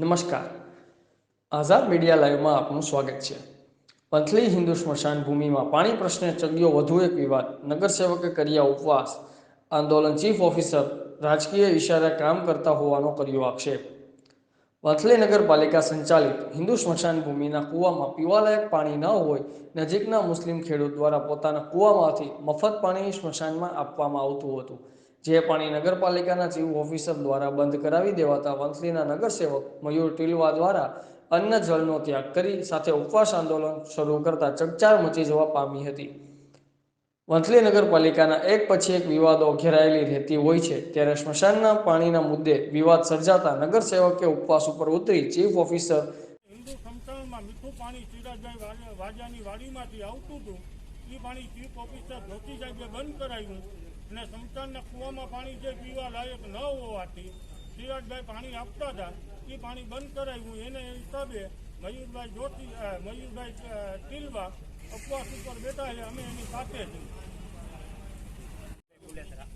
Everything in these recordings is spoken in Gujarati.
નમસ્કાર. આઝાદ મીડિયા લાઈવમાં આપનું સ્વાગત છે. પંથલી હિન્દુ સ્મશાન ભૂમિમાં પાણી પ્રશ્ને ચગ્યો વધુ એક વિવાદ. નગરસેવકે કર્યા ઉપવાસ. આંદોલન ચીફ ઓફિસર રાજકીય ઇશારે કામ કરતા હોવાનો કર્યો આક્ષેપ. પંથલી નગરપાલિકા સંચાલિત હિન્દુ સ્મશાન ભૂમિના કૂવામાં પીવાલાયક પાણી ન હોય, નજીકના મુસ્લિમ ખેડૂત દ્વારા પોતાના કૂવામાંથી મફત પાણી સ્મશાનમાં આપવામાં આવતું હતું. જે પાણી નગરપાલિકાના ચીફ ઓફિસર દ્વારા બંધ કરાવી દેવાતા વંથલીના નગરસેવક મયુર ટીલવા દ્વારા અન્ન જળનો ત્યાગ કરી સાથે ઉપવાસ આંદોલન શરૂ કરતા ચકચાર મચી જવા પામી હતી. વંથલી નગરપાલિકાના એક પછી એક વિવાદો ઘેરાયેલી રહેતી હોય છે. ત્યારે સ્મશાનના પાણીના મુદ્દે વિવાદ સર્જાતા નગરસેવકે ઉપવાસ ઉપર ઉતરી ચીફ ઓફિસર હિન્દુ સમતળમાં મીઠું પાણી સિરાજભાઈ વાજાની વાડીમાંથી આવતું હતું. એ પાણી ચીફ ઓફિસર ધોતી સાહેબે બંધ કરાવ્યું. અને સમતાનના કૂવામાં પાણી જે પીવા લાયક ન હોવાથી સિરાજભાઈ પાણી આપતા હતા. એ પાણી બંધ કરાવ્યું એને હિસાબે મયુરભાઈ જોતી મયુરભાઈ ટીલવા ઉપવાસ ઉપર બેઠા છે. અમે એની સાથે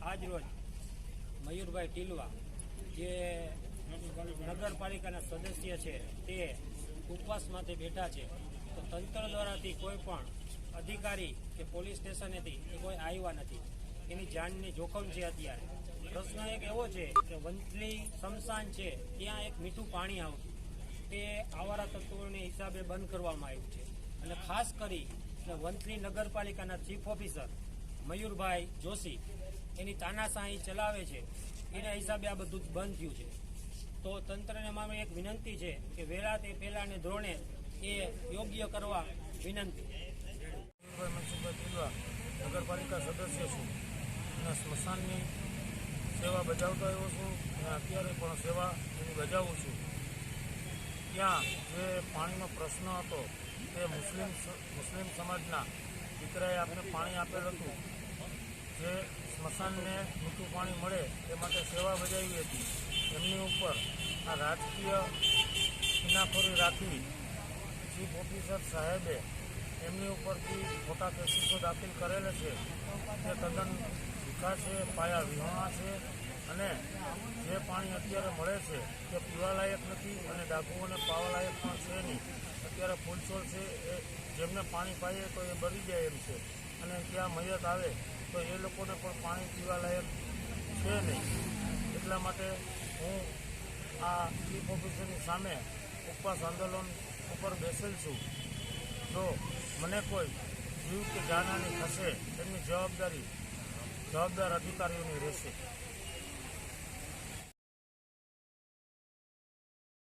આજ રોજ મયુરભાઈ ટીલવા જે નગરપાલિકાના સદસ્ય છે, તે ઉપવાસમાંથી બેઠા છે. તો તંત્ર દ્વારાથી કોઈ પણ અધિકારી કે પોલીસ સ્ટેશનેથી એ કોઈ આવ્યા નથી. એની જાનની જોખમ છે અત્યારે પ્રશ્ન એક એવો છે કે વંથલી શમશાન છે ત્યાં એક મીઠું પાણી આવતું તે આવારા તત્વોને હિસાબે બંધ કરવામાં આવ્યું છે અને ખાસ કરી વંથલી નગરપાલિકાના ચીફ ઓફિસર મયુરભાઈ જોશી એની તાનાશાહી ચલાવે છે એના હિસાબે આ બધું બંધ થયું છે તો તંત્રને મારે એક વિનંતી છે કે વહેલા તે પહેલાને ધોરણે એ યોગ્ય કરવા વિનંતી નગરપાલિકા સદસ્ય છું અને સ્મશાનની સેવા બજાવતો આવ્યો છું. અને અત્યારે પણ સેવા હું બજાવું છું. ત્યાં જે પાણીનો પ્રશ્ન હતો, તે મુસ્લિમ મુસ્લિમ સમાજના દીકરાએ આપણે પાણી આપેલ હતું. જે સ્મશાનને મીઠું પાણી મળે તે માટે સેવા બજાવી હતી. એમની ઉપર આ રાજકીય કિનાખોરી રાખી ચીફ ઓફિસર સાહેબે એમની ઉપરથી ખોટા કેસીસો દાખલ કરેલા છે. તે તદ્દન ભૂખા છે, પાયા વિહોણા છે અને જે પાણી અત્યારે મળે છે તે પીવાલાયક નથી અને ડાકુઓને પાવાલાયક પણ છે નહીં. અત્યારે ફૂલછોડ છે એ જેમને પાણી પાઈએ તો એ બળી જાય એમ છે. અને ત્યાં મયત આવે તો એ લોકોને પણ પાણી પીવાલાયક છે નહીં. એટલા માટે હું આ ચીફ ઓફિસરની સામે ઉપવાસ આંદોલન ઉપર બેસેલ છું. જો મને કોઈ જીવ કે જાનહાની થશે એમની જવાબદારી જવાબદાર અધિકારીઓની રહેશે.